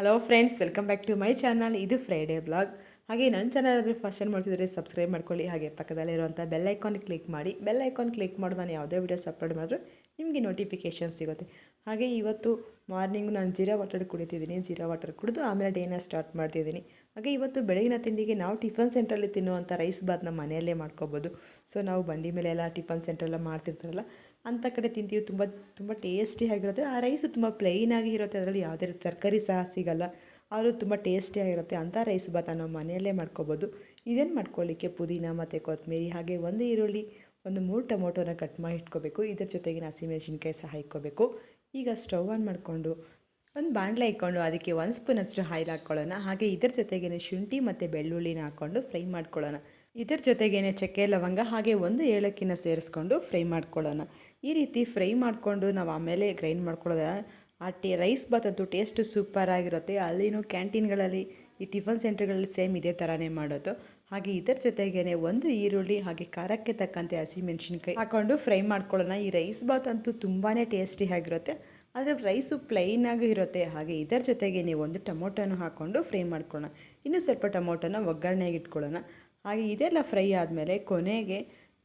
Hello friends welcome back to my channel ಇದು Friday blog ಹಾಗೆ ನನ್ನ ಚಾನಲ್ ಆದರೆ ಫಸ್ಟ್ ಟೈಮ್ ಮಾಡ್ತಿದ್ರೆ ಸಬ್ಸ್ಕ್ರೈಬ್ ಮಾಡ್ಕೊಳ್ಳಿ. ಹಾಗೆ ಪಕ್ಕದಲ್ಲಿರುವಂಥ ಬೆಲ್ ಐಕಾನ್ ಕ್ಲಿಕ್ ಮಾಡಿ. ಬೆಲ್ ಐಕಾನ್ ಕ್ಲಿಕ್ ಮಾಡಿ ನಾನು ಯಾವುದೇ ವೀಡಿಯೋಸ್ ಅಪ್ಲೋಡ್ ಮಾಡಿದ್ರು ನಿಮಗೆ ನೋಟಿಫಿಕೇಷನ್ ಸಿಗುತ್ತೆ. ಹಾಗೆ ಇವತ್ತು ಮಾರ್ನಿಂಗ್ ನಾನು ಜೀರಾ ವಾಟರ್ ಕುಡಿತಿದ್ದೀನಿ. ಜೀರಾ ವಾಟರ್ ಕುಡಿದು ಆಮೇಲೆ ಡೇನ ಸ್ಟಾರ್ಟ್ ಮಾಡ್ತಿದ್ದೀನಿ. ಹಾಗೆ ಇವತ್ತು ಬೆಳಗಿನ ತಿಂಡಿಗೆ ನಾವು ಟಿಫನ್ ಸೆಂಟ್ರಲ್ಲಿ ತಿನ್ನುವಂಥ ರೈಸ್ ಬಾತ್ ನಮ್ಮ ಮನೆಯಲ್ಲೇ ಮಾಡ್ಕೋಬೋದು. ಸೊ ನಾವು ಬಂಡಿ ಮೇಲೆ ಎಲ್ಲ ಟಿಫನ್ ಸೆಂಟ್ರೆಲ್ಲ ಮಾಡ್ತಿರ್ತಾರಲ್ಲ ಅಂಥ ಕಡೆ ತಿಂತೀವಿ. ತುಂಬ ತುಂಬ ಟೇಸ್ಟಿಯಾಗಿರುತ್ತೆ ಆ ರೈಸು ತುಂಬ ಪ್ಲೈನಾಗಿ ಇರುತ್ತೆ. ಅದರಲ್ಲಿ ಯಾವುದೇ ತರಕಾರಿ ಸಹ ಸಿಗಲ್ಲ. ಆದರೂ ತುಂಬ ಟೇಸ್ಟಿಯಾಗಿರುತ್ತೆ ಅಂಥ ರೈಸ್ ಬಾತ್ ನಾವು ಮನೆಯಲ್ಲೇ ಮಾಡ್ಕೋಬೋದು. ಇದೇನು ಮಾಡ್ಕೊಳ್ಳಿಕ್ಕೆ ಪುದೀನ ಮತ್ತು ಕೊತ್ತಂಬರಿ ಹಾಗೆ ಒಂದು ಈರುಳ್ಳಿ, ಒಂದು ಮೂರು ಟೊಮೊಟೊನ ಕಟ್ ಮಾಡಿ ಇಟ್ಕೋಬೇಕು. ಇದರ ಜೊತೆಗಿನ ಹಸಿಮೆಣಸಿನ್ಕಾಯಿ ಸಹ ಇಟ್ಕೋಬೇಕು ಈಗ ಸ್ಟವ್ ಆನ್ ಮಾಡಿಕೊಂಡು ಒಂದು ಬಾಣಲೆ ಇಟ್ಕೊಂಡು ಅದಕ್ಕೆ ಒಂದು ಸ್ಪೂನಷ್ಟು ಆಯಿಲ್ ಹಾಕ್ಕೊಳ್ಳೋಣ. ಹಾಗೆ ಇದರ ಜೊತೆಗೇನೆ ಶುಂಠಿ ಮತ್ತು ಬೆಳ್ಳುಳ್ಳಿನ ಹಾಕ್ಕೊಂಡು ಫ್ರೈ ಮಾಡ್ಕೊಳ್ಳೋಣ. ಇದರ ಜೊತೆಗೇನೆ ಚಕ್ಕೆ ಲವಂಗ ಹಾಗೆ ಒಂದು ಏಲಕ್ಕಿನ ಸೇರಿಸ್ಕೊಂಡು ಫ್ರೈ ಮಾಡ್ಕೊಳ್ಳೋಣ. ಈ ರೀತಿ ಫ್ರೈ ಮಾಡಿಕೊಂಡು ನಾವು ಆಮೇಲೆ ಗ್ರೈಂಡ್ ಮಾಡ್ಕೊಳ್ಳೋದ. ಆ ಟೇ, ರೈಸ್ ಬಾತ್ ಅಂತೂ ಸೂಪರ್ ಸೂಪರಾಗಿರುತ್ತೆ. ಅಲ್ಲಿನೂ ಕ್ಯಾಂಟೀನ್ಗಳಲ್ಲಿ, ಈ ಟಿಫನ್ ಸೆಂಟರ್ಗಳಲ್ಲಿ ಸೇಮ್ ಇದೇ ಥರನೇ ಮಾಡೋದು. ಹಾಗೆ ಇದರ ಜೊತೆಗೇ ಒಂದು ಈರುಳ್ಳಿ, ಹಾಗೆ ಖಾರಕ್ಕೆ ತಕ್ಕಂತೆ ಹಸಿಮೆಣಸಿನ್ಕಾಯಿ ಹಾಕ್ಕೊಂಡು ಫ್ರೈ ಮಾಡ್ಕೊಳ್ಳೋಣ. ಈ ರೈಸ್ ಬಾತ್ ಅಂತೂ ತುಂಬಾ ಟೇಸ್ಟಿ ಆಗಿರುತ್ತೆ. ಆದರೆ ರೈಸು ಪ್ಲೈನಾಗಿ ಇರುತ್ತೆ. ಹಾಗೆ ಇದರ ಜೊತೆಗೆ ನೀವು ಒಂದು ಟೊಮೊಟೊನ ಹಾಕ್ಕೊಂಡು ಫ್ರೈ ಮಾಡ್ಕೊಳ್ಳೋಣ. ಇನ್ನೂ ಸ್ವಲ್ಪ ಟೊಮೊಟೊನ ಒಗ್ಗರಣೆಗೆ ಇಟ್ಕೊಳ್ಳೋಣ. ಹಾಗೆ ಇದೆಲ್ಲ ಫ್ರೈ ಆದಮೇಲೆ ಕೊನೆಗೆ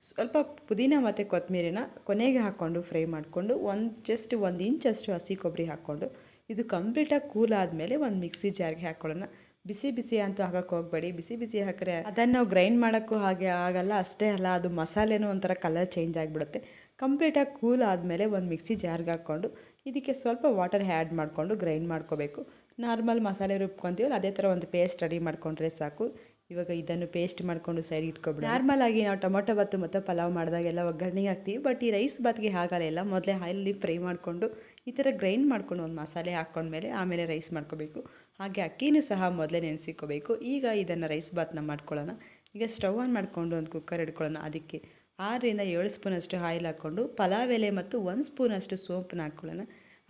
ಸ್ವಲ್ಪ ಪುದೀನ ಮತ್ತು ಕೊತ್ತಂಬರಿನ ಕೊನೆಗೆ ಹಾಕ್ಕೊಂಡು ಫ್ರೈ ಮಾಡಿಕೊಂಡು ಒಂದು ಜಸ್ಟ್ ಒಂದು ಇಂಚಷ್ಟು ಹಸಿ ಕೊಬ್ಬರಿ ಹಾಕ್ಕೊಂಡು ಇದು ಕಂಪ್ಲೀಟಾಗಿ ಕೂಲ್ ಆದಮೇಲೆ ಒಂದು ಮಿಕ್ಸಿ ಜಾರ್ಗೆ ಹಾಕ್ಕೊಳ್ಳೋಣ ಬಿಸಿ ಬಿಸಿ ಅಂತೂ ಹಾಕಕ್ಕೆ ಹೋಗಬೇಡಿ. ಬಿಸಿ ಬಿಸಿ ಹಾಕಿದ್ರೆ ಅದನ್ನು ನಾವು ಗ್ರೈಂಡ್ ಮಾಡೋಕ್ಕೂ ಹಾಗೆ ಆಗಲ್ಲ, ಅಷ್ಟೇ ಅಲ್ಲ, ಅದು ಮಸಾಲೆನೂ ಒಂಥರ ಕಲರ್ ಚೇಂಜ್ ಆಗಿಬಿಡುತ್ತೆ. ಕಂಪ್ಲೀಟಾಗಿ ಕೂಲ್ ಆದಮೇಲೆ ಒಂದು ಮಿಕ್ಸಿ ಜಾರ್ಗೆ ಹಾಕ್ಕೊಂಡು ಇದಕ್ಕೆ ಸ್ವಲ್ಪ ವಾಟರ್ ಆ್ಯಡ್ ಮಾಡಿಕೊಂಡು ಗ್ರೈಂಡ್ ಮಾಡ್ಕೋಬೇಕು. ನಾರ್ಮಲ್ ಮಸಾಲೆ ರುಬ್ಕೊತೀವಲ್ಲ, ಅದೇ ಥರ ಒಂದು ಪೇಸ್ಟ್ ರೆಡಿ ಮಾಡಿಕೊಂಡ್ರೆ ಸಾಕು. ಇವಾಗ ಇದನ್ನು ಪೇಸ್ಟ್ ಮಾಡಿಕೊಂಡು ಸೈಡ್ ಇಟ್ಕೊಬಿಡಿ ನಾರ್ಮಲ್ ಆಗಿ ನಾವು ಟೊಮೊಟೊ ಬಾತು ಮತ್ತು ಪಲಾವ್ ಮಾಡಿದಾಗೆಲ್ಲ ಒಗ್ಗರಣೆಗೆ ಹಾಕ್ತೀವಿ. ಬಟ್ ಈ ರೈಸ್ ಬಾತ್ಗೆ ಹಾಗಲ್ಲ ಎಲ್ಲ ಮೊದಲೇ ಆಯಿಲಲ್ಲಿ ಫ್ರೈ ಮಾಡಿಕೊಂಡು ಈ ಥರ ಗ್ರೈಂಡ್ ಮಾಡ್ಕೊಂಡು ಒಂದು ಮಸಾಲೆ ಹಾಕ್ಕೊಂಡ್ಮೇಲೆ ಆಮೇಲೆ ರೈಸ್ ಮಾಡ್ಕೋಬೇಕು. ಹಾಗೆ ಅಕ್ಕಿನೂ ಸಹ ಮೊದಲೇ ನೆನೆಸಿಕೋಬೇಕು. ಈಗ ಇದನ್ನು ರೈಸ್ ಬಾತ್ನ ಮಾಡ್ಕೊಳ್ಳೋಣ. ಈಗ ಸ್ಟವ್ ಆನ್ ಮಾಡಿಕೊಂಡು ಒಂದು ಕುಕ್ಕರ್ ಇಟ್ಕೊಳ್ಳೋಣ. ಅದಕ್ಕೆ ಆರರಿಂದ ಏಳು ಸ್ಪೂನಷ್ಟು ಆಯಿಲ್ ಹಾಕ್ಕೊಂಡು ಪಲಾವ್ ಎಲೆ ಮತ್ತು ಒಂದು ಸ್ಪೂನಷ್ಟು ಸೋಂಪನ್ನ ಹಾಕ್ಕೊಳ್ಳೋಣ.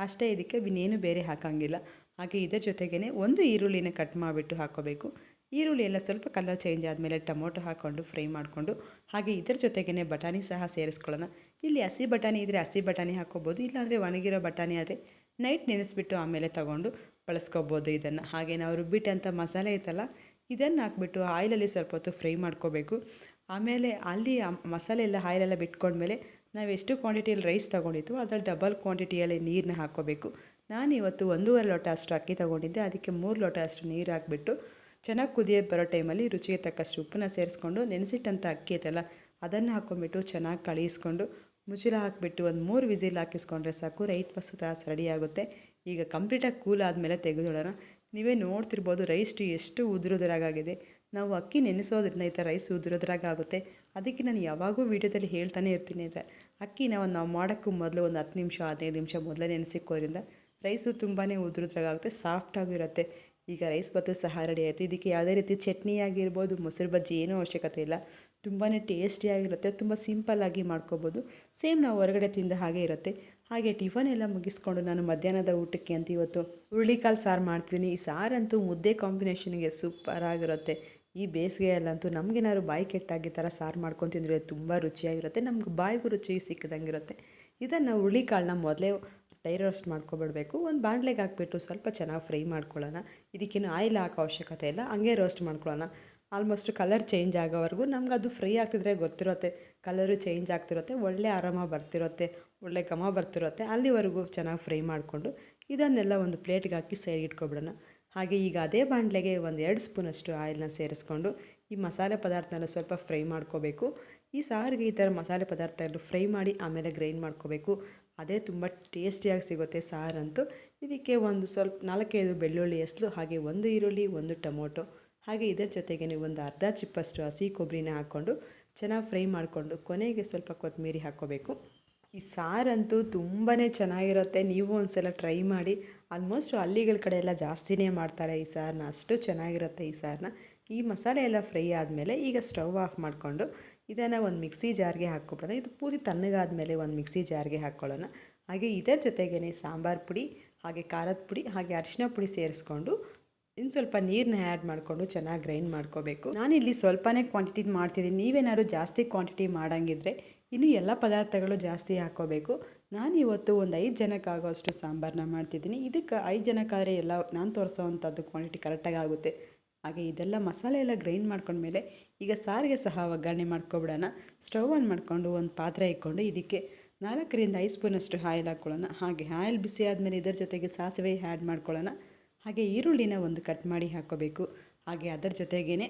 ಅಷ್ಟೇ ಇದಕ್ಕೆ ಇನ್ನೇನು ಬೇರೆ ಹಾಕೋಂಗಿಲ್ಲ. ಹಾಗೆ ಇದರ ಜೊತೆಗೇ ಒಂದು ಈರುಳ್ಳಿನ ಕಟ್ ಮಾಡಿಬಿಟ್ಟು ಹಾಕ್ಕೋಬೇಕು. ಈರುಳ್ಳಿ ಎಲ್ಲ ಸ್ವಲ್ಪ ಕಲರ್ ಚೇಂಜ್ ಆದಮೇಲೆ ಟೊಮೊಟೊ ಹಾಕ್ಕೊಂಡು ಫ್ರೈ ಮಾಡಿಕೊಂಡು ಹಾಗೆ ಇದರ ಜೊತೆಗೇ ಬಟಾಣಿ ಸಹ ಸೇರಿಸ್ಕೊಳ್ಳೋಣ. ಇಲ್ಲಿ ಹಸಿ ಬಟಾಣಿ ಇದ್ದರೆ ಹಸಿ ಬಟಾಣಿ ಹಾಕ್ಕೋಬೋದು, ಇಲ್ಲಾಂದರೆ ಒಣಗಿರೋ ಬಟಾಣಿ ಆದರೆ ನೈಟ್ ನೆನೆಸ್ಬಿಟ್ಟು ಆಮೇಲೆ ತಗೊಂಡು ಬಳಸ್ಕೋಬೋದು ಇದನ್ನು. ಹಾಗೆ ನಾವು ರುಬ್ಬಿಟ್ಟಂಥ ಮಸಾಲೆ ಐತಲ್ಲ, ಇದನ್ನು ಹಾಕ್ಬಿಟ್ಟು ಆಯಿಲಲ್ಲಿ ಸ್ವಲ್ಪ ಹೊತ್ತು ಫ್ರೈ ಮಾಡ್ಕೋಬೇಕು. ಆಮೇಲೆ ಅಲ್ಲಿ ಮಸಾಲೆ ಎಲ್ಲ ಆಯಿಲೆಲ್ಲ ಬಿಟ್ಕೊಂಡ್ಮೇಲೆ ನಾವು ಎಷ್ಟು ಕ್ವಾಂಟಿಟಿಯಲ್ಲಿ ರೈಸ್ ತೊಗೊಂಡಿತ್ತು ಅದರಲ್ಲಿ ಡಬಲ್ ಕ್ವಾಂಟಿಟಿಯಲ್ಲಿ ನೀರನ್ನ ಹಾಕ್ಕೋಬೇಕು. ನಾನು ಇವತ್ತು ಒಂದೂವರೆ ಲೋಟ ಅಷ್ಟು ಅಕ್ಕಿ ತೊಗೊಂಡಿದ್ದೆ, ಅದಕ್ಕೆ ಮೂರು ಲೋಟ ಅಷ್ಟು ನೀರು ಹಾಕ್ಬಿಟ್ಟು ಚೆನ್ನಾಗಿ ಕುದಿಯೋ ಬರೋ ಟೈಮಲ್ಲಿ ರುಚಿಗೆ ತಕ್ಕಷ್ಟು ಉಪ್ಪನ್ನ ಸೇರಿಸ್ಕೊಂಡು ನೆನೆಸಿಟ್ಟಂಥ ಅಕ್ಕಿ ಐತಲ್ಲ ಅದನ್ನು ಹಾಕ್ಕೊಂಬಿಟ್ಟು ಚೆನ್ನಾಗಿ ಕಳಿಸ್ಕೊಂಡು ಮುಚ್ಚಳ ಹಾಕಿಬಿಟ್ಟು ಒಂದು ಮೂರು ವಿಸಿಲ್ ಹಾಕಿಸ್ಕೊಂಡ್ರೆ ಸಾಕು ರೈಟ್ ಬಸ್ಸು ತ್ರಾಸ ರೆಡಿ ಆಗುತ್ತೆ. ಈಗ ಕಂಪ್ಲೀಟಾಗಿ ಕೂಲ್ ಆದಮೇಲೆ ತೆಗೆದುಕೊಳ್ಳೋಣ. ನೀವೇ ನೋಡ್ತಿರ್ಬೋದು ರೈಸ್ಟು ಎಷ್ಟು ಉದುರುದ್ರಾಗಿದೆ ನಾವು ಅಕ್ಕಿ ನೆನೆಸೋದ್ರಿಂದ ಈ ಥರ ರೈಸ್ ಉದುರೋದ್ರಾಗುತ್ತೆ ಅದಕ್ಕೆ ನಾನು ಯಾವಾಗೂ ವೀಡಿಯೋದಲ್ಲಿ ಹೇಳ್ತಾನೆ ಇರ್ತೀನಿ ಅಂದರೆ, ಅಕ್ಕಿನ ಒಂದು ನಾವು ಮಾಡೋಕ್ಕೂ ಮೊದಲು ಒಂದು ಹತ್ತು ನಿಮಿಷ, ಹದಿನೈದು ನಿಮಿಷ ಮೊದಲೇ ನೆನೆಸಿಕ್ಕೋದ್ರಿಂದ ರೈಸು ತುಂಬಾ ಉದುರುದ್ರಾಗುತ್ತೆ ಸಾಫ್ಟಾಗಿರುತ್ತೆ ಈಗ ರೈಸ್ ಬತ್ತು ಸಹ ರೆಡಿ ಆಯಿತು. ಇದಕ್ಕೆ ಯಾವುದೇ ರೀತಿ ಚಟ್ನಿ ಆಗಿರ್ಬೋದು, ಮೊಸರು ಬಜ್ಜಿ ಏನೂ ಅವಶ್ಯಕತೆ ಇಲ್ಲ. ತುಂಬಾ ಟೇಸ್ಟಿಯಾಗಿರುತ್ತೆ ತುಂಬ ಸಿಂಪಲ್ಲಾಗಿ ಮಾಡ್ಕೋಬೋದು. ಸೇಮ್ ನಾವು ಹೊರಗಡೆ ತಿಂದ ಹಾಗೆ ಇರುತ್ತೆ. ಹಾಗೆ ಟಿಫನ್ ಎಲ್ಲ ಮುಗಿಸ್ಕೊಂಡು ನಾನು ಮಧ್ಯಾಹ್ನದ ಊಟಕ್ಕೆ ಅಂತ ಇವತ್ತು ಹುರುಳಿಕಾಳು ಸಾರು ಮಾಡ್ತೀನಿ ಈ ಸಾರಂತೂ ಮುದ್ದೆ ಕಾಂಬಿನೇಷನ್ಗೆ ಸೂಪರಾಗಿರುತ್ತೆ ಈ ಬೇಸಿಗೆಯಲ್ಲಂತೂ ನಮಗೇನಾದ್ರು ಬಾಯಿ ಕೆಟ್ಟಾಗಿ ಥರ ಸಾರು ಮಾಡ್ಕೊಂಡು ತಿಂದರೆ ತುಂಬ ರುಚಿಯಾಗಿರುತ್ತೆ, ನಮ್ಗೆ ಬಾಯಿಗೂ ರುಚಿ ಸಿಕ್ಕದಂಗಿರುತ್ತೆ. ಇದನ್ನು ಹುರುಳಿಕಾಳನ್ನ ಮೊದಲೇ ಡೈ ರೋಸ್ಟ್ ಮಾಡ್ಕೊಬಿಡಬೇಕು. ಒಂದು ಬಾಣಲೆಗೆ ಹಾಕ್ಬಿಟ್ಟು ಸ್ವಲ್ಪ ಚೆನ್ನಾಗಿ ಫ್ರೈ ಮಾಡ್ಕೊಳ್ಳೋಣ. ಇದಕ್ಕೇನು ಆಯಿಲ್ ಹಾಕೋ ಅವಶ್ಯಕತೆ ಇಲ್ಲ, ಹಂಗೆ ರೋಸ್ಟ್ ಮಾಡ್ಕೊಳ್ಳೋಣ. ಆಲ್ಮೋಸ್ಟ್ ಕಲರ್ ಚೇಂಜ್ ಆಗೋವರೆಗೂ ನಮ್ಗೆ ಅದು ಫ್ರೈ ಆಗ್ತಿದ್ರೆ ಗೊತ್ತಿರುತ್ತೆ, ಕಲರು ಚೇಂಜ್ ಆಗ್ತಿರುತ್ತೆ, ಒಳ್ಳೆ ಆರಾಮ ಬರ್ತಿರುತ್ತೆ, ಒಳ್ಳೆ ಘಮ ಬರ್ತಿರುತ್ತೆ, ಅಲ್ಲಿವರೆಗೂ ಚೆನ್ನಾಗಿ ಫ್ರೈ ಮಾಡಿಕೊಂಡು ಇದನ್ನೆಲ್ಲ ಒಂದು ಪ್ಲೇಟ್ಗೆ ಹಾಕಿ ಸೈಡ್ ಇಟ್ಕೊಬಿಡೋಣ. ಹಾಗೆ ಈಗ ಅದೇ ಬಾಣಲೆಗೆ ಒಂದು ಎರಡು ಸ್ಪೂನಷ್ಟು ಆಯಿಲ್ನ ಸೇರಿಸ್ಕೊಂಡು ಈ ಮಸಾಲೆ ಪದಾರ್ಥನೆಲ್ಲ ಸ್ವಲ್ಪ ಫ್ರೈ ಮಾಡ್ಕೋಬೇಕು. ಈ ಸಾರಿಗೆ ಈ ಥರ ಮಸಾಲೆ ಪದಾರ್ಥ ಎಲ್ಲ ಫ್ರೈ ಮಾಡಿ ಆಮೇಲೆ ಗ್ರೈಂಡ್ ಮಾಡ್ಕೋಬೇಕು. ಅದೇ ತುಂಬ ಟೇಸ್ಟಿಯಾಗಿ ಸಿಗುತ್ತೆ ಸಾರಂತೂ. ಇದಕ್ಕೆ ಒಂದು ಸ್ವಲ್ಪ ನಾಲ್ಕೈದು ಬೆಳ್ಳುಳ್ಳಿ ಹೆಸರು, ಹಾಗೆ ಒಂದು ಈರುಳ್ಳಿ, ಒಂದು ಟೊಮೊಟೊ, ಹಾಗೆ ಇದರ ಜೊತೆಗೆ ಒಂದು ಅರ್ಧ ಚಿಪ್ಪಷ್ಟು ಹಸಿ ಕೊಬ್ಬರಿನ ಹಾಕ್ಕೊಂಡು ಚೆನ್ನಾಗಿ ಫ್ರೈ ಮಾಡಿಕೊಂಡು ಕೊನೆಗೆ ಸ್ವಲ್ಪ ಕೊತ್ತಂಬರಿ ಹಾಕ್ಕೋಬೇಕು. ಈ ಸಾರಂತೂ ತುಂಬಾ ಚೆನ್ನಾಗಿರುತ್ತೆ. ನೀವು ಒಂದು ಸಲ ಟ್ರೈ ಮಾಡಿ ಆಲ್ಮೋಸ್ಟ್ ಹಳ್ಳಿಗಳ ಕಡೆ ಎಲ್ಲ ಜಾಸ್ತಿನೇ ಮಾಡ್ತಾರೆ ಈ ಸಾರನ್ನ ಅಷ್ಟು ಚೆನ್ನಾಗಿರುತ್ತೆ ಈ ಸಾರನ್ನ ಈ ಮಸಾಲೆ ಎಲ್ಲ ಫ್ರೈ ಆದಮೇಲೆ ಈಗ ಸ್ಟವ್ ಆಫ್ ಮಾಡಿಕೊಂಡು ಇದನ್ನು ಒಂದು ಮಿಕ್ಸಿ ಜಾರ್ಗೆ ಹಾಕ್ಕೊಬಿಡೋಣ ಇದು ಪೂರಿ ತಣ್ಣಗಾದಮೇಲೆ ಒಂದು ಮಿಕ್ಸಿ ಜಾರ್ಗೆ ಹಾಕ್ಕೊಳ್ಳೋಣ. ಹಾಗೆ ಇದರ ಜೊತೆಗೇ ಸಾಂಬಾರು ಪುಡಿ, ಹಾಗೆ ಖಾರದ ಪುಡಿ, ಹಾಗೆ ಅರಿಶಿನ ಪುಡಿ ಸೇರಿಸ್ಕೊಂಡು ಇನ್ನು ಸ್ವಲ್ಪ ನೀರನ್ನ ಆ್ಯಡ್ ಮಾಡಿಕೊಂಡು ಚೆನ್ನಾಗಿ ಗ್ರೈಂಡ್ ಮಾಡ್ಕೋಬೇಕು. ನಾನಿಲ್ಲಿ ಸ್ವಲ್ಪನೇ ಕ್ವಾಂಟಿಟಿ ಮಾಡ್ತಿದ್ದೀನಿ. ನೀವೇನಾದ್ರು ಜಾಸ್ತಿ ಕ್ವಾಂಟಿಟಿ ಮಾಡೋಂಗಿದ್ರೆ ಇನ್ನು ಎಲ್ಲ ಪದಾರ್ಥಗಳು ಜಾಸ್ತಿ ಹಾಕ್ಕೋಬೇಕು ನಾನು ಇವತ್ತು ಒಂದು ಐದು ಜನಕ್ಕಾಗೋಷ್ಟು ಸಾಂಬಾರನ್ನ ಮಾಡ್ತಿದ್ದೀನಿ. ಇದಕ್ಕೆ ಐದು ಜನಕ್ಕಾದರೆ ಎಲ್ಲ ನಾನು ತೋರಿಸೋ ಅಂಥದ್ದು ಕ್ವಾಂಟಿಟಿ ಕರೆಕ್ಟಾಗಿ ಆಗುತ್ತೆ. ಹಾಗೆ ಇದೆಲ್ಲ ಮಸಾಲೆ ಎಲ್ಲ ಗ್ರೈಂಡ್ ಮಾಡ್ಕೊಂಡ್ಮೇಲೆ ಈಗ ಸಾರಿಗೆ ಸಹ ಒಗ್ಗರಣೆ ಮಾಡ್ಕೊಬಿಡೋಣ. ಸ್ಟವ್ ಆನ್ ಮಾಡಿಕೊಂಡು ಒಂದು ಪಾತ್ರೆ ಇಟ್ಕೊಂಡು ಇದಕ್ಕೆ ನಾಲ್ಕರಿಂದ ಐದು ಸ್ಪೂನಷ್ಟು ಆಯಿಲ್ ಹಾಕ್ಕೊಳ್ಳೋಣ. ಹಾಗೆ ಆಯಿಲ್ ಬಿಸಿ ಆದಮೇಲೆ ಇದರ ಜೊತೆಗೆ ಸಾಸಿವೆ ಆ್ಯಡ್ ಮಾಡ್ಕೊಳ್ಳೋಣ. ಹಾಗೆ ಈರುಳ್ಳಿನ ಒಂದು ಕಟ್ ಮಾಡಿ ಹಾಕೋಬೇಕು. ಹಾಗೆ ಅದರ ಜೊತೆಗೇ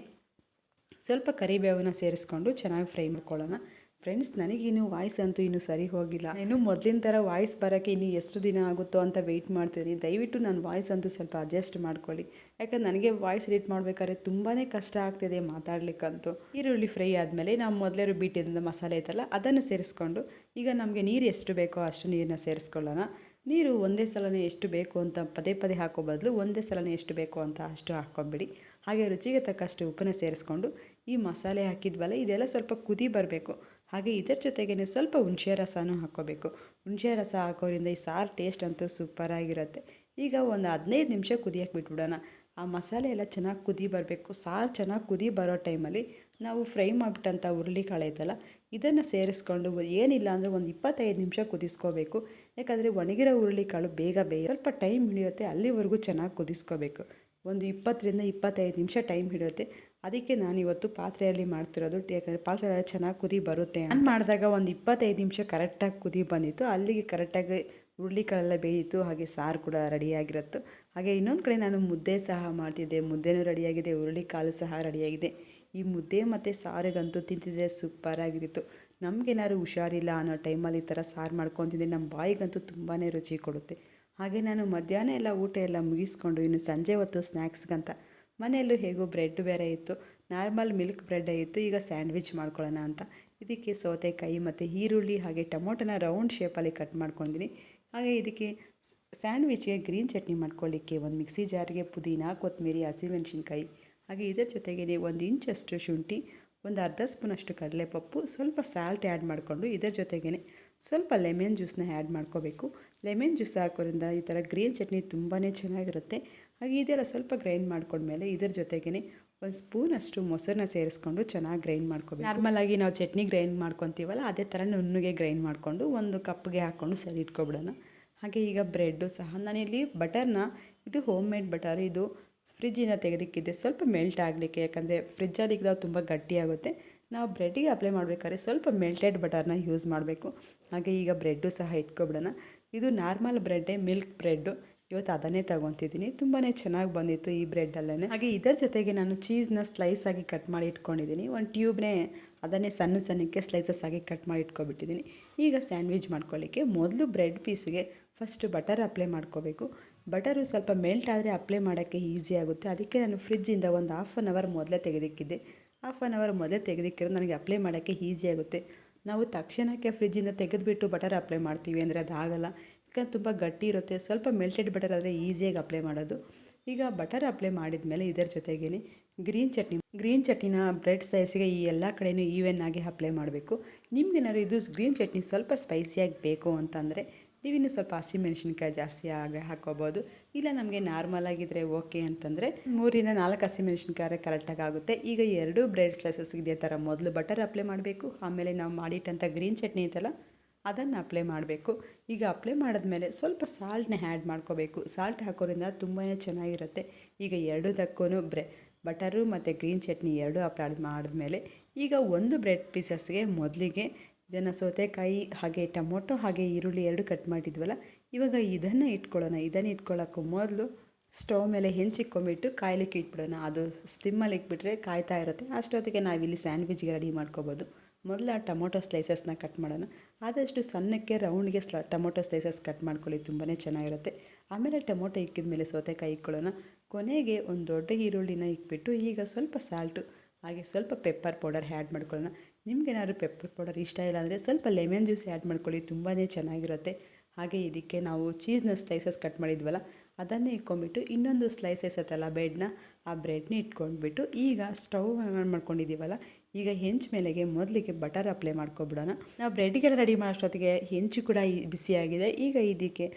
ಸ್ವಲ್ಪ ಕರಿಬೇವನ್ನ ಸೇರಿಸ್ಕೊಂಡು ಚೆನ್ನಾಗಿ ಫ್ರೈ ಮಾಡ್ಕೊಳ್ಳೋಣ. ಫ್ರೆಂಡ್ಸ್, ನನಗಿನ್ನು ವಾಯ್ಸ್ ಅಂತೂ ಇನ್ನೂ ಸರಿ ಹೋಗಿಲ್ಲ. ಇನ್ನು ಮೊದಲಿನ ಥರ ವಾಯ್ಸ್ ಬರೋಕ್ಕೆ ಇನ್ನು ಎಷ್ಟು ದಿನ ಆಗುತ್ತೋ ಅಂತ ವೆಯ್ಟ್ ಮಾಡ್ತೀನಿ. ದಯವಿಟ್ಟು ನನ್ನ ವಾಯ್ಸ್ ಅಂತೂ ಸ್ವಲ್ಪ ಅಡ್ಜಸ್ಟ್ ಮಾಡ್ಕೊಳ್ಳಿ. ಯಾಕಂದ್ರೆ ನನಗೆ ವಾಯ್ಸ್ ರೀಡ್ ಮಾಡಬೇಕಾದ್ರೆ ತುಂಬಾ ಕಷ್ಟ ಆಗ್ತಿದೆ ಮಾತಾಡ್ಲಿಕ್ಕಂತೂ. ಈರುಳ್ಳಿ ಫ್ರೈ ಆದಮೇಲೆ ನಾವು ಮೊದಲೇ ಬಿಟ್ಟಿದ್ದ ಮಸಾಲೆ ಐತಲ್ಲ, ಅದನ್ನು ಸೇರಿಸ್ಕೊಂಡು ಈಗ ನಮಗೆ ನೀರು ಎಷ್ಟು ಬೇಕೋ ಅಷ್ಟು ನೀರನ್ನ ಸೇರಿಸ್ಕೊಳ್ಳೋಣ. ನೀರು ಒಂದೇ ಸಲನೇ ಎಷ್ಟು ಬೇಕು ಅಂತ ಪದೇ ಪದೇ ಹಾಕೋ ಬದಲು ಒಂದೇ ಸಲನೇ ಎಷ್ಟು ಬೇಕು ಅಂತ ಅಷ್ಟು ಹಾಕ್ಕೊಂಬಿಡಿ. ಹಾಗೆ ರುಚಿಗೆ ತಕ್ಕಷ್ಟು ಉಪ್ಪನ್ನ ಸೇರಿಸ್ಕೊಂಡು ಈ ಮಸಾಲೆ ಹಾಕಿದ್ವಲ್ಲ, ಇದೆಲ್ಲ ಸ್ವಲ್ಪ ಕುದಿ ಬರಬೇಕು. ಹಾಗೆ ಇದರ ಜೊತೆಗೇ ಸ್ವಲ್ಪ ಹುಣಸೆ ರಸನೂ ಹಾಕ್ಕೋಬೇಕು. ಹುಣಸೆ ರಸ ಹಾಕೋದ್ರಿಂದ ಈ ಸಾರು ಟೇಸ್ಟ್ ಅಂತೂ ಸೂಪರಾಗಿರುತ್ತೆ. ಈಗ ಒಂದು ಹದಿನೈದು ನಿಮಿಷ ಕುದಿಯಕ್ಕೆ ಬಿಟ್ಬಿಡೋಣ. ಆ ಮಸಾಲೆ ಎಲ್ಲ ಚೆನ್ನಾಗಿ ಕುದಿ ಬರಬೇಕು. ಸಾರು ಚೆನ್ನಾಗಿ ಕುದಿ ಬರೋ ಟೈಮಲ್ಲಿ ನಾವು ಫ್ರೈ ಮಾಡಿಬಿಟ್ಟಂಥ ಹುರುಳಿಕಾಳು ಐತಲ್ಲ, ಇದನ್ನು ಸೇರಿಸ್ಕೊಂಡು ಏನಿಲ್ಲ ಅಂದರೆ ಒಂದು ಇಪ್ಪತ್ತೈದು ನಿಮಿಷ ಕುದಿಸ್ಕೋಬೇಕು. ಯಾಕಂದರೆ ಒಣಗಿರೋ ಹುರುಳಿಕಾಳು ಬೇಗ ಬೇಯ, ಸ್ವಲ್ಪ ಟೈಮ್ ಹಿಡಿಯುತ್ತೆ, ಅಲ್ಲಿವರೆಗೂ ಚೆನ್ನಾಗಿ ಕುದಿಸ್ಕೋಬೇಕು. ಒಂದು ಇಪ್ಪತ್ತರಿಂದ ಇಪ್ಪತ್ತೈದು ನಿಮಿಷ ಟೈಮ್ ಹಿಡಿಯುತ್ತೆ. ಅದಕ್ಕೆ ನಾನು ಇವತ್ತು ಪಾತ್ರೆಯಲ್ಲಿ ಮಾಡ್ತಿರೋದು, ಯಾಕಂದರೆ ಪಾತ್ರೆ ಚೆನ್ನಾಗಿ ಕುದಿ ಬರುತ್ತೆ ನಾನು ಮಾಡಿದಾಗ ಒಂದು ಇಪ್ಪತ್ತೈದು ನಿಮಿಷ ಕರೆಕ್ಟಾಗಿ ಕುದಿ ಬಂದಿತ್ತು. ಅಲ್ಲಿಗೆ ಕರೆಕ್ಟಾಗಿ ಹುರುಳಿಕಾಳೆಲ್ಲ ಬೇಯಿತು, ಹಾಗೆ ಸಾರು ಕೂಡ ರೆಡಿಯಾಗಿರುತ್ತೆ ಹಾಗೆ ಇನ್ನೊಂದು ಕಡೆ ನಾನು ಮುದ್ದೆ ಸಹ ಮಾಡ್ತಿದ್ದೆ. ಮುದ್ದೆನೂ ರೆಡಿಯಾಗಿದೆ. ಹುರುಳಿಕಾಳು ಸಹ ರೆಡಿಯಾಗಿದೆ. ಈ ಮುದ್ದೆ ಮತ್ತು ಸಾರಿಗಂತೂ ತಿಂತಿದ್ರೆ ಸೂಪರಾಗಿತ್ತು ನಮಗೇನಾದ್ರು ಹುಷಾರಿಲ್ಲ ಅನ್ನೋ ಟೈಮಲ್ಲಿ ಈ ಥರ ಸಾರು ಮಾಡ್ಕೊತಿದ್ದೆ ನಮ್ಮ ಬಾಯಿಗಂತೂ ತುಂಬಾ ರುಚಿ ಕೊಡುತ್ತೆ. ಹಾಗೆ ನಾನು ಮಧ್ಯಾಹ್ನ ಎಲ್ಲ ಊಟ ಎಲ್ಲ ಮುಗಿಸ್ಕೊಂಡು ಇನ್ನು ಸಂಜೆ ಹೊತ್ತು ಸ್ನ್ಯಾಕ್ಸ್ಗಂತ ಮನೆಯಲ್ಲೂ ಹೇಗೋ ಬ್ರೆಡ್ ಬೇರೆ ಇತ್ತು. ನಾರ್ಮಲ್ ಮಿಲ್ಕ್ ಬ್ರೆಡ್ ಇತ್ತು. ಈಗ ಸ್ಯಾಂಡ್ವಿಚ್ ಮಾಡ್ಕೊಳ್ಳೋಣ ಅಂತ. ಇದಕ್ಕೆ ಸೌತೆಕಾಯಿ ಮತ್ತು ಈರುಳ್ಳಿ ಹಾಗೆ ಟೊಮೊಟೊನ ರೌಂಡ್ ಶೇಪಲ್ಲಿ ಕಟ್ ಮಾಡ್ಕೊಂಡಿದ್ದೀನಿ ಹಾಗೆ ಇದಕ್ಕೆ ಸ್ಯಾಂಡ್ವಿಚ್ಗೆ ಗ್ರೀನ್ ಚಟ್ನಿ ಮಾಡ್ಕೊಳ್ಳಿಕ್ಕೆ ಒಂದು ಮಿಕ್ಸಿ ಜಾರಿಗೆ ಪುದೀನ, ಕೊತ್ತಂಬರಿ ಹಸಿಮೆಣಸಿನ್ಕಾಯಿ ಹಾಗೆ ಇದರ ಜೊತೆಗೆ ಒಂದು ಇಂಚಷ್ಟು ಶುಂಠಿ, ಒಂದು ಅರ್ಧ ಸ್ಪೂನಷ್ಟು ಕಡಲೆಪಪ್ಪು, ಸ್ವಲ್ಪ ಸಾಲ್ಟ್ ಆ್ಯಡ್ ಮಾಡಿಕೊಂಡು ಇದರ ಜೊತೆಗೇ ಸ್ವಲ್ಪ ಲೆಮನ್ ಜ್ಯೂಸನ್ನ ಆ್ಯಡ್ ಮಾಡ್ಕೋಬೇಕು. ಲೆಮನ್ ಜ್ಯೂಸ್ ಹಾಕೋದ್ರಿಂದ ಈ ಥರ ಗ್ರೀನ್ ಚಟ್ನಿ ತುಂಬಾ ಚೆನ್ನಾಗಿರುತ್ತೆ. ಹಾಗೆ ಇದೆಲ್ಲ ಸ್ವಲ್ಪ ಗ್ರೈಂಡ್ ಮಾಡ್ಕೊಂಡ್ಮೇಲೆ ಇದರ ಜೊತೆಗೇ ಒಂದು ಸ್ಪೂನಷ್ಟು ಮೊಸರನ್ನ ಸೇರಿಸ್ಕೊಂಡು ಚೆನ್ನಾಗಿ ಗ್ರೈಂಡ್ ಮಾಡ್ಕೋಬೇಕು. ನಾರ್ಮಲಾಗಿ ನಾವು ಚಟ್ನಿ ಗ್ರೈಂಡ್ ಮಾಡ್ಕೊತೀವಲ್ಲ, ಅದೇ ಥರ ನುಣ್ಣಗೆ ಗ್ರೈಂಡ್ ಮಾಡಿಕೊಂಡು ಒಂದು ಕಪ್ಗೆ ಹಾಕ್ಕೊಂಡು ಸರಿ ಇಟ್ಕೊಬಿಡೋಣ. ಹಾಗೆ ಈಗ ಬ್ರೆಡ್ಡು ಸಹ ನಾನಿಲ್ಲಿ ಬಟರ್ನ, ಇದು ಹೋಮ್ ಮೇಡ್ ಬಟರ್, ಇದು ಫ್ರಿಜ್ಜಿಂದ ತೆಗೆದಿಕ್ಕಿದ್ದೆ ಸ್ವಲ್ಪ ಮೆಲ್ಟ್ ಆಗಲಿಕ್ಕೆ, ಯಾಕಂದರೆ ಫ್ರಿಜ್ಜಲ್ಲಿ ಇದ್ದಾಗ ತುಂಬ ಗಟ್ಟಿಯಾಗುತ್ತೆ ನಾವು ಬ್ರೆಡ್ಡಿಗೆ ಅಪ್ಲೈ ಮಾಡಬೇಕಾದ್ರೆ ಸ್ವಲ್ಪ ಮೆಲ್ಟೆಡ್ ಬಟರ್ನ ಯೂಸ್ ಮಾಡಬೇಕು. ಹಾಗೆ ಈಗ ಬ್ರೆಡ್ಡು ಸಹ ಇಟ್ಕೊಬಿಡೋಣ. ಇದು ನಾರ್ಮಲ್ ಬ್ರೆಡ್ಡೇ, ಮಿಲ್ಕ್ ಬ್ರೆಡ್ಡು. ಇವತ್ತು ಅದನ್ನೇ ತಗೊತಿದ್ದೀನಿ. ತುಂಬಾ ಚೆನ್ನಾಗಿ ಬಂದಿತ್ತು ಈ ಬ್ರೆಡ್ಡಲ್ಲೇ ಹಾಗೆ ಇದರ ಜೊತೆಗೆ ನಾನು ಚೀಸ್ನ ಸ್ಲೈಸ್ ಆಗಿ ಕಟ್ ಮಾಡಿ ಇಟ್ಕೊಂಡಿದ್ದೀನಿ. ಒಂದು ಟ್ಯೂಬ್ನೇ ಅದನ್ನೇ ಸಣ್ಣ ಸಣ್ಣಕ್ಕೆ ಸ್ಲೈಸಸ್ ಆಗಿ ಕಟ್ ಮಾಡಿ ಇಟ್ಕೊಬಿಟ್ಟಿದ್ದೀನಿ. ಈಗ ಸ್ಯಾಂಡ್ವಿಚ್ ಮಾಡ್ಕೊಳ್ಳಿಕ್ಕೆ ಮೊದಲು ಬ್ರೆಡ್ ಪೀಸ್ಗೆ ಫಸ್ಟ್ ಬಟರ್ ಅಪ್ಲೈ ಮಾಡ್ಕೋಬೇಕು. ಬಟರು ಸ್ವಲ್ಪ ಮೆಲ್ಟ್ ಆದರೆ ಅಪ್ಲೈ ಮಾಡೋಕ್ಕೆ ಈಸಿ ಆಗುತ್ತೆ. ಅದಕ್ಕೆ ನಾನು ಫ್ರಿಜ್ಜಿಂದ ಒಂದು ಹಾಫ್ ಆನ್ ಅವರ್ ಮೊದಲೇ ತೆಗೆದಿಕ್ಕಿದ್ದೆ. ಹಾಫ್ ಆನ್ ಅವರ್ ಮೊದಲೇ ತೆಗೆದಿಕ್ಕಿರೋ ನನಗೆ ಅಪ್ಲೈ ಮಾಡೋಕ್ಕೆ ಈಸಿ ಆಗುತ್ತೆ. ನಾವು ತಕ್ಷಣಕ್ಕೆ ಫ್ರಿಜ್ಜಿಂದ ತೆಗೆದುಬಿಟ್ಟು ಬಟರ್ ಅಪ್ಲೈ ಮಾಡ್ತೀವಿ ಅಂದರೆ ಅದಾಗಲ್ಲ. ಯಾಕಂದ್ರೆ ತುಂಬ ಗಟ್ಟಿ ಇರುತ್ತೆ. ಸ್ವಲ್ಪ ಮೆಲ್ಟೆಡ್ ಬಟರ್ ಆದರೆ ಈಸಿಯಾಗಿ ಅಪ್ಲೈ ಮಾಡೋದು. ಈಗ ಬಟರ್ ಅಪ್ಲೈ ಮಾಡಿದ ಮೇಲೆ ಇದರ ಜೊತೆಗೇ ಗ್ರೀನ್ ಚಟ್ನಿ ಗ್ರೀನ್ ಚಟ್ನಿನ ಬ್ರೆಡ್ ಸೈಸಿಗೆ ಈ ಎಲ್ಲ ಕಡೆಯೂ ಈವೆನ್ ಆಗಿ ಅಪ್ಲೈ ಮಾಡಬೇಕು. ನಿಮ್ಗೇನಾದ್ರು ಇದು ಗ್ರೀನ್ ಚಟ್ನಿ ಸ್ವಲ್ಪ ಸ್ಪೈಸಿಯಾಗಿ ಬೇಕು ಅಂತಂದರೆ ನೀವಿನ್ನೂ ಸ್ವಲ್ಪ ಹಸಿಮೆಣ್ಸಿನ್ಕಾಯಿ ಜಾಸ್ತಿ ಆಗಿ ಹಾಕೋಬೋದು. ಇಲ್ಲ ನಮಗೆ ನಾರ್ಮಲ್ ಆಗಿದ್ದರೆ ಓಕೆ ಅಂತಂದರೆ ಮೂರಿಂದ ನಾಲ್ಕು ಹಸಿಮೆಣಸಿನ್ಕಾಯಿ ಕರೆಕ್ಟಾಗಿ ಆಗುತ್ತೆ. ಈಗ ಎರಡು ಬ್ರೆಡ್ ಸ್ಲೈಸಸ್ ಇದೇ ಥರ ಮೊದಲು ಬಟರ್ ಅಪ್ಲೈ ಮಾಡಬೇಕು, ಆಮೇಲೆ ನಾವು ಮಾಡಿಟ್ಟಂಥ ಗ್ರೀನ್ ಚಟ್ನಿ ಐತಲ್ಲ, ಅದನ್ನು ಅಪ್ಲೈ ಮಾಡಬೇಕು. ಈಗ ಅಪ್ಲೈ ಮಾಡಿದ್ಮೇಲೆ ಸ್ವಲ್ಪ ಸಾಲ್ಟ್ನ ಆ್ಯಡ್ ಮಾಡ್ಕೋಬೇಕು. ಸಾಲ್ಟ್ ಹಾಕೋದ್ರಿಂದ ತುಂಬಾ ಚೆನ್ನಾಗಿರುತ್ತೆ. ಈಗ ಎರಡೂದಕ್ಕೂ ಬ್ರೆ ಬಟರು ಮತ್ತು ಗ್ರೀನ್ ಚಟ್ನಿ ಎರಡು ಅಪ್ಲೈ ಮಾಡಿದ್ಮೇಲೆ ಈಗ ಒಂದು ಬ್ರೆಡ್ ಪೀಸಸ್ಗೆ ಮೊದಲಿಗೆ ಇದನ್ನು ಸೌತೆಕಾಯಿ ಹಾಗೆ ಟೊಮೊಟೊ ಹಾಗೆ ಈರುಳ್ಳಿ ಎರಡು ಕಟ್ ಮಾಡಿದ್ವಲ್ಲ, ಇವಾಗ ಇದನ್ನು ಇಟ್ಕೊಳ್ಳೋಣ. ಇದನ್ನು ಇಟ್ಕೊಳ್ಳೋಕ್ಕೂ ಮೊದಲು ಸ್ಟವ್ ಮೇಲೆ ಹೆಂಚಿಕ್ಕೊಂಬಿಟ್ಟು ಕಾಯಲಿಕ್ಕೆ ಇಟ್ಬಿಡೋಣ. ಅದು ಸ್ಟಿಮ್ಮಲ್ಲಿ ಇಟ್ಬಿಟ್ರೆ ಕಾಯ್ತಾ ಇರುತ್ತೆ. ಅಷ್ಟೊತ್ತಿಗೆ ನಾವಿಲ್ಲಿ ಸ್ಯಾಂಡ್ವಿಚ್ಗೆ ರೆಡಿ ಮಾಡ್ಕೋಬೋದು. ಮೊದಲು ಆ ಟೊಮೊಟೊ ಸ್ಲೈಸಸ್ನ ಕಟ್ ಮಾಡೋಣ. ಆದಷ್ಟು ಸಣ್ಣಕ್ಕೆ ರೌಂಡ್ಗೆ ಸ್ಲ, ಟೊಮೊಟೊ ಸ್ಲೈಸಸ್ ಕಟ್ ಮಾಡ್ಕೊಳ್ಳಿ ತುಂಬಾ ಚೆನ್ನಾಗಿರುತ್ತೆ. ಆಮೇಲೆ ಟೊಮೊಟೊ ಇಕ್ಕಿದ ಮೇಲೆ ಸೌತೆಕಾಯಿ ಇಕ್ಕೊಳ್ಳೋಣ ಕೊನೆಗೆ ಒಂದು ದೊಡ್ಡ ಈರುಳ್ಳಿನ ಇಕ್ಬಿಟ್ಟು ಈಗ ಸ್ವಲ್ಪ ಸಾಲ್ಟು ಹಾಗೆ ಸ್ವಲ್ಪ ಪೆಪ್ಪರ್ ಪೌಡರ್ ಆ್ಯಡ್ ಮಾಡ್ಕೊಳ್ಳೋಣ. ನಿಮ್ಗೇನಾದ್ರು ಪೆಪ್ಪರ್ ಪೌಡರ್ ಇಷ್ಟ ಇಲ್ಲ ಅಂದರೆ ಸ್ವಲ್ಪ ಲೆಮನ್ ಜ್ಯೂಸ್ ಆ್ಯಡ್ ಮಾಡ್ಕೊಳ್ಳಿ ತುಂಬಾ ಚೆನ್ನಾಗಿರುತ್ತೆ. ಹಾಗೆ ಇದಕ್ಕೆ ನಾವು ಚೀಸ್ನ ಸ್ಲೈಸಸ್ ಕಟ್ ಮಾಡಿದ್ವಲ್ಲ, ಅದನ್ನೇ ಇಟ್ಕೊಂಡ್ಬಿಟ್ಟು ಇನ್ನೊಂದು ಸ್ಲೈಸಸ್ ಐತಲ್ಲ ಬ್ರೆಡ್ನ ಆ ಬ್ರೆಡ್ನ ಇಟ್ಕೊಂಡ್ಬಿಟ್ಟು ಈಗ ಸ್ಟವ್ ಮಾಡ್ಕೊಂಡಿದ್ದೀವಲ್ಲ, ಈಗ ಹೆಂಚು ಮೇಲೆಗೆ ಮೊದಲಿಗೆ ಬಟರ್ ಅಪ್ಲೈ ಮಾಡ್ಕೊಬಿಡೋಣ. ನಾವು ಬ್ರೆಡ್ಗೆಲ್ಲ ರೆಡಿ ಮಾಡೋಷ್ಟೊತ್ತಿಗೆ ಹೆಂಚು ಕೂಡ ಬಿಸಿಯಾಗಿದೆ ಈಗ ಇದಕ್ಕೆ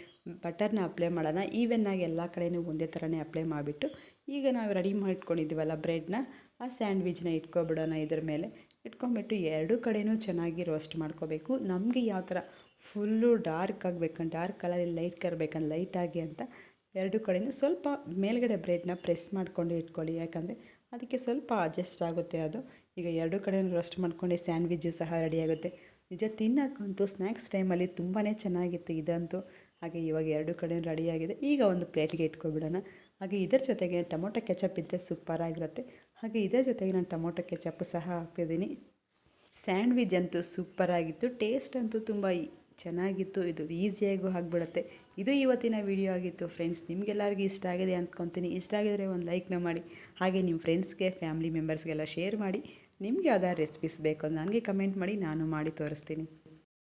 ಬಟರ್ನ ಅಪ್ಲೈ ಮಾಡೋಣ. ಈವೆನ್ನಾಗಿ ಎಲ್ಲ ಕಡೆಯೂ ಒಂದೇ ಥರನೇ ಅಪ್ಲೈ ಮಾಡಿಬಿಟ್ಟು ಈಗ ನಾವು ರೆಡಿ ಮಾಡಿಟ್ಕೊಂಡಿದ್ದೀವಲ್ಲ ಬ್ರೆಡ್ನ ಆ ಸ್ಯಾಂಡ್ವಿಚ್ನ ಇಟ್ಕೊಬಿಡೋಣ ಇದ್ರ ಮೇಲೆ. ಇಟ್ಕೊಂಬಿಟ್ಟು ಎರಡೂ ಕಡೆಯೂ ಚೆನ್ನಾಗಿ ರೋಸ್ಟ್ ಮಾಡ್ಕೋಬೇಕು. ನಮಗೆ ಯಾವ ಥರ ಫುಲ್ಲು ಡಾರ್ಕ್ ಆಗಬೇಕಂತ ಡಾರ್ಕ್ ಕಲರ್ ಲೈಟ್ ಕರ್ಬೇಕಂತ ಲೈಟಾಗಿ ಅಂತ ಎರಡೂ ಕಡೆಯೂ ಸ್ವಲ್ಪ ಮೇಲ್ಗಡೆ ಬ್ರೆಡ್ನ ಪ್ರೆಸ್ ಮಾಡಿಕೊಂಡು ಇಟ್ಕೊಳ್ಳಿ. ಯಾಕಂದರೆ ಅದಕ್ಕೆ ಸ್ವಲ್ಪ ಅಡ್ಜಸ್ಟ್ ಆಗುತ್ತೆ ಅದು. ಈಗ ಎರಡೂ ಕಡೆಯೂ ರೋಸ್ಟ್ ಮಾಡ್ಕೊಂಡು ಸ್ಯಾಂಡ್ವಿಜ್ಜು ಸಹ ರೆಡಿಯಾಗುತ್ತೆ ನಿಜ ತಿನ್ನೋಕ್ಕಂತೂ ಸ್ನ್ಯಾಕ್ಸ್ ಟೈಮಲ್ಲಿ ತುಂಬಾ ಚೆನ್ನಾಗಿತ್ತು ಇದಂತೂ. ಹಾಗೆ ಇವಾಗ ಎರಡು ಕಡೆ ರೆಡಿಯಾಗಿದೆ ಈಗ ಒಂದು ಪ್ಲೇಟ್ಗೆ ಇಟ್ಕೊಬಿಡೋಣ. ಹಾಗೆ ಇದರ ಜೊತೆಗೆ ಟೊಮೊಟೊ ಕೆಚಪ್ ಇದ್ದರೆ ಸೂಪರಾಗಿರುತ್ತೆ ಹಾಗೆ ಇದೇ ಜೊತೆಗೆ ನಾನು ಟೊಮೊಟೊ ಕೆಚಪ್ಪು ಸಹ ಹಾಕ್ತಿದ್ದೀನಿ. ಸ್ಯಾಂಡ್ವಿಚ್ ಅಂತೂ ಸೂಪರಾಗಿತ್ತು ಟೇಸ್ಟ್ ಅಂತೂ ತುಂಬ ಚೆನ್ನಾಗಿತ್ತು. ಇದು ಈಸಿಯಾಗೂ ಆಗಿಬಿಡುತ್ತೆ. ಇದು ಇವತ್ತಿನ ವಿಡಿಯೋ ಆಗಿತ್ತು. ಫ್ರೆಂಡ್ಸ್, ನಿಮಗೆಲ್ಲರಿಗೂ ಇಷ್ಟ ಆಗಿದೆ ಅಂದ್ಕೊತೀನಿ. ಇಷ್ಟ ಆಗಿದರೆ ಒಂದು ಲೈಕ್ನ ಮಾಡಿ. ಹಾಗೆ ನಿಮ್ಮ ಫ್ರೆಂಡ್ಸ್ಗೆ, ಫ್ಯಾಮಿಲಿ ಮೆಂಬರ್ಸ್ಗೆಲ್ಲ ಶೇರ್ ಮಾಡಿ. ನಿಮಗೆ ಯಾವ್ದಾದ್ರು ರೆಸಿಪೀಸ್ ಬೇಕು ನನಗೆ ಕಮೆಂಟ್ ಮಾಡಿ. ನಾನು ಮಾಡಿ ತೋರಿಸ್ತೀನಿ.